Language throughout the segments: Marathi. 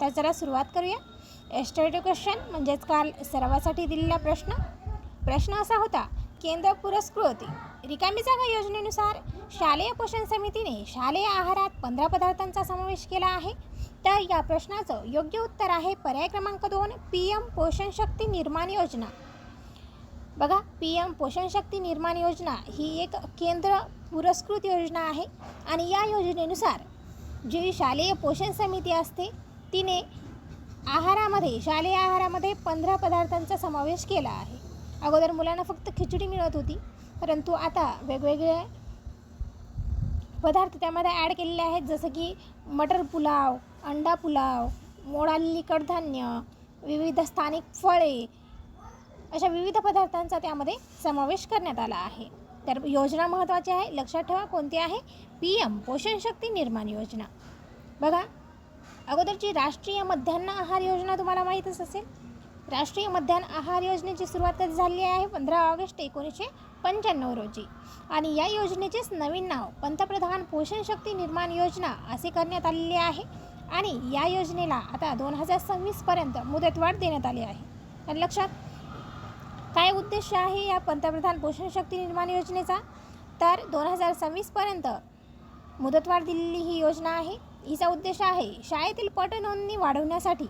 तर जरा सुरुवात करूया. एस्टेड क्वेश्चन म्हणजेच काल सर्वासाठी दिलेला प्रश्न. प्रश्न असा होता केंद्र पुरस्कृत. रिकामी जागा योजनेनुसार शालेय पोषण समितीने शालेय आहारात पंधरा पदार्थांचा समावेश केला आहे. तर या प्रश्नाचं योग्य उत्तर आहे पर्याय क्रमांक दोन पी एम पोषण शक्ती निर्माण योजना. बघा पी एम पोषण शक्ती निर्माण योजना ही एक केंद्र पुरस्कृत योजना आहे. आणि या योजनेनुसार जी शालेय पोषण समिती असते तिने आहारामध्ये शालेय आहारामध्ये पंधरा पदार्थांचा समावेश केला आहे. अगोदर मुलांना फक्त खिचडी मिळत होती परंतु आता वेगवेगळे पदार्थ त्यामध्ये ॲड केलेले आहेत जसं की मटर पुलाव अंडा पुलाव मोडालेली कडधान्य विविध स्थानिक फळे अशा विविध पदार्थांचा त्यामध्ये समावेश करण्यात आला आहे. तर योजना महत्त्वाची आहे लक्षात ठेवा कोणती आहे? पी एम पोषण शक्ती निर्माण योजना. बघा अगोदरची राष्ट्रीय मध्यान्न आहार योजना तुम्हाला माहीतच असेल. राष्ट्रीय मध्यान्ह आहार योजनेची सुरुवात कधी झाली आहे? पंधरा ऑगस्ट एकोणीसशे पंच्याण्णव रोजी. आणि या योजनेचेच नवीन नाव पंतप्रधान पोषण शक्ती निर्माण योजना असे करण्यात आलेले आहे. आणि या योजनेला आता दोन हजार सव्वीसपर्यंत मुदतवाढ देण्यात आली आहे. आणि लक्षात काय उद्देश आहे या पंतप्रधान पोषण शक्ती निर्माण योजनेचा? तर दोन हजार सव्वीसपर्यंत मुदतवाढ दिलेली ही योजना आहे. हिचा उद्देश आहे शाळेतील पटनोंदणी वाढवण्यासाठी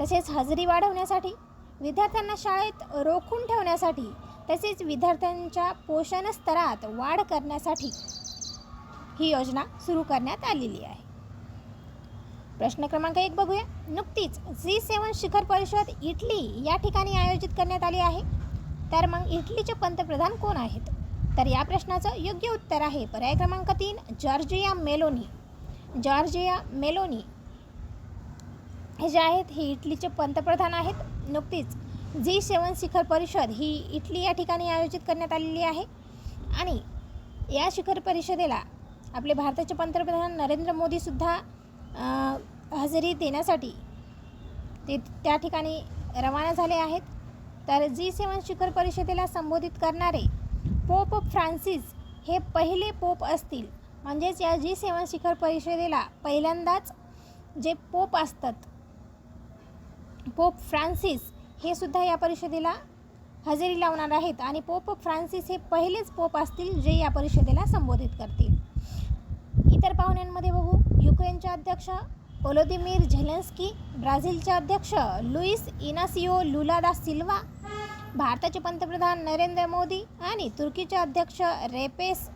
तसेच हजेरी वाढवण्यासाठी विद्यार्थ्यांना शाळेत रोखून ठेवण्यासाठी तसेच विद्यार्थ्यांच्या पोषण स्तरात वाढ करण्यासाठी ही योजना सुरू करण्यात आलेली आहे. प्रश्न क्रमांक एक बघूया. नुकतीच जी सेवन शिखर परिषद इटली या ठिकाणी आयोजित करण्यात आली आहे. तर मग इटलीचे पंतप्रधान कोण आहेत? तर या प्रश्नाचं योग्य उत्तर आहे पर्याय क्रमांक तीन जॉर्जिया मेलोनी. जॉर्जिया मेलोनी हे जे आहेत हे इटलीचे पंतप्रधान आहेत. नुकतीच जी सेवन शिखर परिषद ही इटली या ठिकाणी आयोजित करण्यात आलेली आहे. आणि या शिखर परिषदेला आपले भारताचे पंतप्रधान नरेंद्र मोदीसुद्धा हजेरी देण्यासाठी ते त्या ठिकाणी रवाना झाले आहेत. तर जी सेवन शिखर परिषदेला संबोधित करणारे पोप फ्रान्सिस हे पहिले पोप असतील. म्हणजेच या जी सेवन शिखर परिषदेला पहिल्यांदाच जे पोप असतात पोप फ्रान्सिस हे सुद्धा या परिषदेला हजेरी लावणार आहेत आणि पोप फ्रान्सिस हे पहिलेच पोप असतील जे या परिषदेला संबोधित करतील. इतर पाहुण्यांमध्ये बघू युक्रेनचे अध्यक्ष ओलोदिमीर झेलेन्स्की ब्राझीलचे अध्यक्ष लुईस इनासिओ लुला दा सिल्वा भारताचे पंतप्रधान नरेंद्र मोदी आणि तुर्कीचे अध्यक्ष रेपेस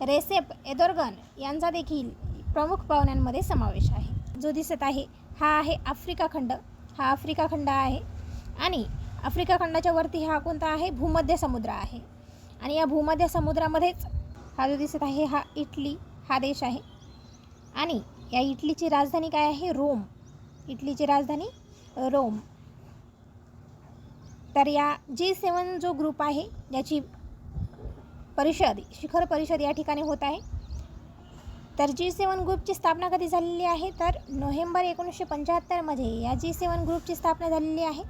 रेसेप एदोर्गन यांचा देखील प्रमुख पाहुण्यांमध्ये समावेश आहे. जो दिसत आहे हा आहे आफ्रिका खंड. हा आफ्रिका खंड आहे आणि आफ्रिका खंडाच्या वरती हा कोणता आहे? भूमध्य समुद्र आहे. आणि या भूमध्य समुद्रामध्येच हा जो दिसत आहे हा इटली हा देश आहे. आणि या इटलीची राजधानी काय आहे? रोम. इटलीची राजधानी रोम. तर या जी सेवन जो ग्रुप आहे याची परिषद शिखर परिषद या ठिकाणी होत आहे. तर जी सेवन ग्रुपची स्थापना कधी झालेली आहे? तर नोव्हेंबर एकोणीसशे पंच्याहत्तरमध्ये या जी सेवन ग्रुपची स्थापना झालेली आहे.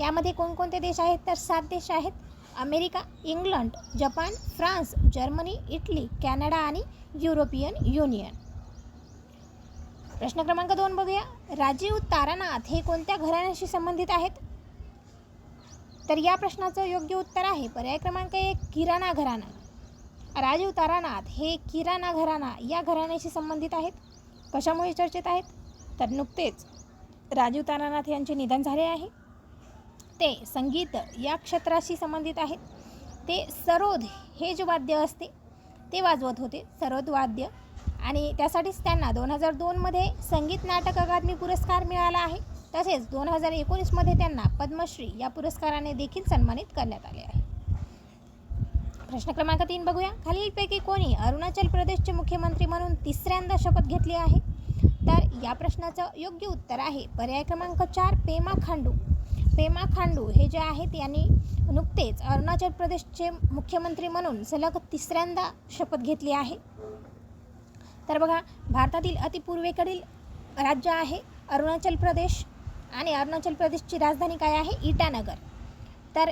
यामध्ये कोणकोणते देश आहेत? तर सात देश आहेत. America England Japan France Germany Italy Canada आणि युरोपियन युनियन. प्रश्न क्रमांक दोन बघूया. राजीव तारानाथ हे कोणत्या घराण्याशी संबंधित आहेत? तर या प्रश्नाचं योग्य उत्तर आहे. पर्याय क्रमांक एक किराणा घराणा. राजीव तारानाथ हे किराणा घराणा या घराण्याशी संबंधित आहेत. कशामुळे चर्चेत आहेत? तर नुकतेच राजीव तारानाथ यांचे निधन झाले आहे. ते संगीत या क्षेत्राशी संबंधित आहेत. ते सरोद हे जे वाद्य असते ते वाजवत होते सरोद वाद्य. आणि त्यासाठीच त्यांना दोन हजार दोनमध्ये संगीत नाटक अकादमी पुरस्कार मिळाला आहे. तसेच दोन हजार एकोणीसमध्ये त्यांना पद्मश्री या पुरस्काराने देखील सन्मानित करण्यात आले आहे. प्रश्न क्रमांक तीन बघूया. खालीलपैकी कोणी अरुणाचल प्रदेशचे मुख्यमंत्री म्हणून तिसऱ्यांदा शपथ घेतली आहे? तर या प्रश्नाचं योग्य उत्तर आहे पर्याय क्रमांक चार पेमा खांडू. पेमा खांडू हे जे आहेत यांनी नुकतेच अरुणाचल प्रदेशचे मुख्यमंत्री म्हणून सलग तिसऱ्यांदा शपथ घेतली आहे. तर बघा भारतातील अतिपूर्वेकडील राज्य आहे अरुणाचल प्रदेश. आणि अरुणाचल प्रदेशची राजधानी काय आहे? इटानगर. तर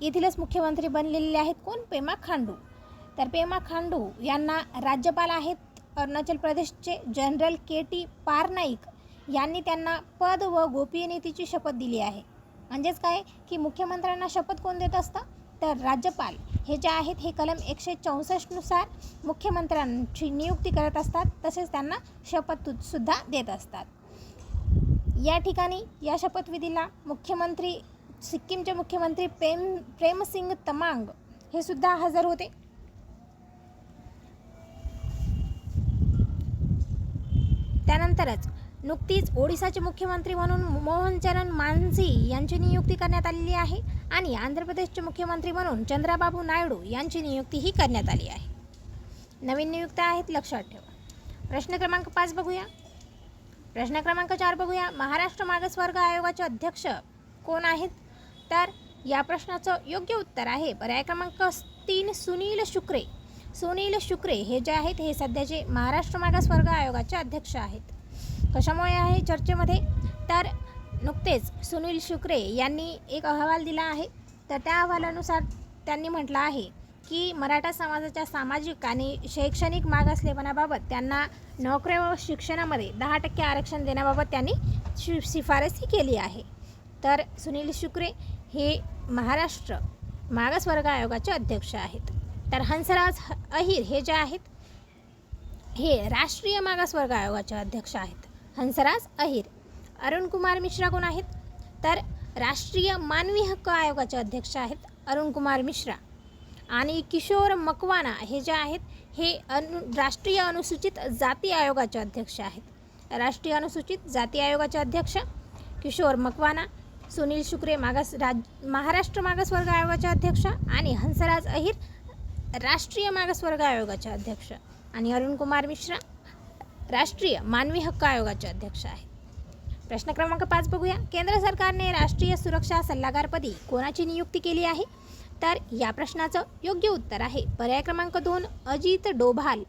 येथीलच मुख्यमंत्री बनलेले आहेत कोण? पेमा खांडू. तर पेमा खांडू यांना राज्यपाल आहेत अरुणाचल प्रदेशचे जनरल के टी पारनाईक. यांनी त्यांना पद व गोपनीयतेची शपथ दिली आहे. म्हणजेच काय? की मुख्यमंत्र्यांना शपथ कोण देत असतं? तर राज्यपाल. हे जे आहेत हे कलम एकशे चौसष्टनुसार मुख्यमंत्र्यांची नियुक्ती करत असतात. तसेच त्यांना शपथसुद्धा देत असतात. या ठिकाणी या शपथविधीला मुख्यमंत्री सिक्कीमचे मुख्यमंत्री प्रेम प्रेमसिंग तमांग हे सुद्धा हजर होते. त्यानंतरच नुकतीच ओडिसाचे मुख्यमंत्री म्हणून मोहन चरण मांझी यांची नियुक्ती करण्यात आलेली आहे आणि आंध्र प्रदेशचे मुख्यमंत्री म्हणून चंद्राबाबू नायडू यांची नियुक्तीही करण्यात आली आहे. नवीन नियुक्त्या आहेत लक्षात ठेवा. प्रश्न क्रमांक पाच बघूया. प्रश्न क्रमांक चार बघूया. महाराष्ट्र मागासवर्ग आयोगाचे अध्यक्ष कोण आहेत? तर या प्रश्नाचं योग्य उत्तर आहे. पर्याय क्रमांक तीन सुनील शुक्रे. सुनील शुक्रे हे जे आहेत हे सध्याचे महाराष्ट्र मागासवर्ग आयोगाचे अध्यक्ष आहेत. कशामुळे आहे चर्चेमध्ये? तर नुकतेच सुनील शुक्रे यांनी एक अहवाल दिला आहे. तर त्या अहवालानुसार त्यांनी म्हटलं आहे की मराठा समाजाच्या सामाजिक आणि शैक्षणिक मागासलेपणाबाबत त्यांना नोकऱ्या व शिक्षणामध्ये दहा टक्के आरक्षण देण्याबाबत त्यांनी शि शिफारसही केली आहे. तर सुनील शुक्रे हे महाराष्ट्र मागासवर्ग आयोगाचे अध्यक्ष आहेत. तर हंसराज ह- अहिर हे जे आहेत हे राष्ट्रीय मागासवर्ग आयोगाचे अध्यक्ष आहेत. हंसराज अहिर. अरुण कुमार मिश्रा कोण आहेत? तर राष्ट्रीय मानवी हक्क आयोगाचे अध्यक्ष आहेत अरुण कुमार मिश्रा. आणि किशोर मकवाना हे जे आहेत हे अनु राष्ट्रीय अनुसूचित जाती आयोगाचे अध्यक्ष आहेत. राष्ट्रीय अनुसूचित जाती आयोगाचे अध्यक्ष किशोर मकवाना सुनील शुक्रे मागास राज महाराष्ट्र मागासवर्ग आयोगाचे अध्यक्ष आणि हंसराज अहिर राष्ट्रीय मागासवर्ग आयोगाचे अध्यक्ष आणि अरुण कुमार मिश्रा राष्ट्रीय मानवी हक्क आयोगाचे अध्यक्ष आहेत. प्रश्न क्रमांक पाच बघूया. केंद्र सरकारने राष्ट्रीय सुरक्षा सल्लागारपदी कोणाची नियुक्ती केली आहे? तर या प्रश्नाचं योग्य उत्तर आहे. पर्याय क्रमांक दोन अजित डोभाल.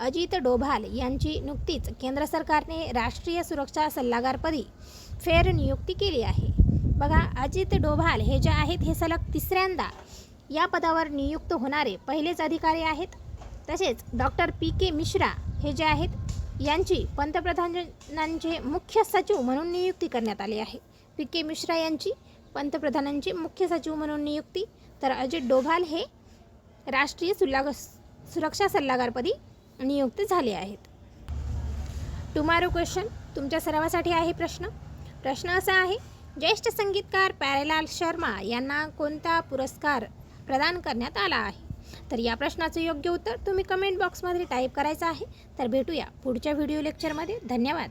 अजित डोभाल यांची नुकतीच केंद्र सरकारने राष्ट्रीय सुरक्षा सल्लागारपदी फेर नियुक्ती केली आहे. बघा अजित डोभाल हे जे आहेत हे सलग तिसऱ्यांदा या पदावर नियुक्त होणारे पहिलेच अधिकारी आहेत. तसेच डॉक्टर पी के मिश्रा हे जे आहेत यांची पंतप्रधानांचे मुख्य सचिव म्हणून नियुक्ती करण्यात आली आहे. पी के मिश्रा यांची पंतप्रधानांची मुख्य सचिव म्हणून नियुक्ती. तर अजित डोभाल हे राष्ट्रीय सुल्लाग सुरक्षा सल्लागारपदी नियुक्त झाले आहेत. टुमारो क्वेश्चन तुमच्या सर्वासाठी आहे प्रश्न. प्रश्न असा आहे ज्येष्ठ संगीतकार प्यारेलाल शर्मा यांना कोणता पुरस्कार प्रदान करण्यात आला आहे? तर या प्रश्नाचं योग्य उत्तर तुम्ही कमेंट बॉक्समध्ये टाईप करायचं आहे. तर भेटूया पुढच्या व्हिडिओ लेक्चरमध्ये धन्यवाद.